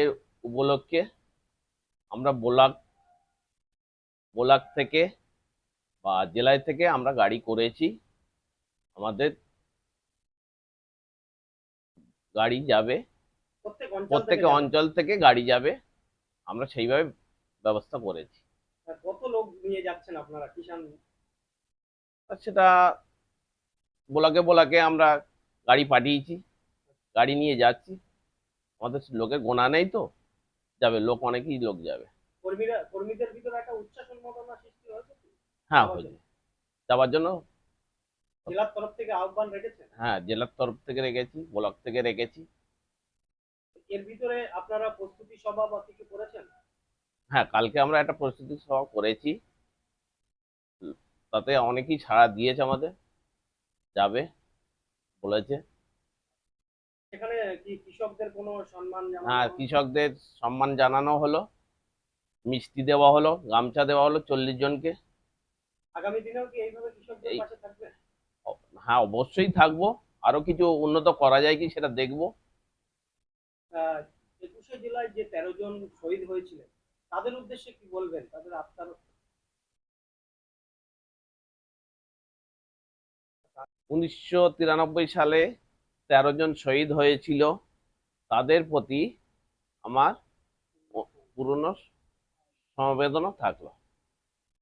এর উপলক্ষে আমরা বোলাক বোলাক থেকে বা জেলায় থেকে আমরা গাড়ি করেছি। আমাদের গাড়ি যাবে প্রত্যেক। অঞ্চল থেকে গাড়ি যাবে। আমরা সেইভাবে ব্যবস্থা করেছি। কত লোক নিয়ে যাচ্ছেন আপনারা কিষান সেটা বোলাকে বোলাকে আমরা গাড়ি পাঠিয়েছি গাড়ি নিয়ে যাচ্ছি। আমাদের লোকের গোনা নেই তো। যাবে লোক অনেকই লোক যাবে। কর্মীদের ভিতরে একটা উচ্ছ্বাস উন্মাদনা সৃষ্টি হয়েছে হ্যাঁ যাওয়ার হয়েছে। জন্য। যাওয়ার জন্য জেলার তরফ থেকে আহ্বান রেখেছেন? হ্যাঁ জেলার তরফ থেকে রেখেছি ব্লক থেকে রেখেছি। এর ভিতরে আপনারা প্রস্তুতি সভা বা কিছু করেছেন? হ্যাঁ কালকে আমরা একটা প্রস্তুতি সভা করেছি। তাতে অনেকেই ছাড়া দিয়েছে আমাদের। যাবে বলেছে। সেখানে কি কৃষকদের কোনো সম্মান জানানো হ্যাঁ? কৃষকদের সম্মান জানানো হলো মিষ্টি দেওয়া হলো গামছা দেওয়া হলো চল্লিশ জনকে। আগামী দিনেও কি এইভাবে কৃষকদের পাশে থাকবে? হ্যাঁ অবশ্যই থাকব। আরও কিছু উন্নত করা যায় কি সেটা দেখব। একুশে জেলায় যে তেরো জন শহীদ হয়েছিলেন তাদের উদ্দেশ্যে কি বলবেন? তাদের আত্মার উনিশশো তিরানব্বই সালে তেরো জন শহীদ হয়েছিল তাদের প্রতি আমার পুরনো সমবেদনা থাকল।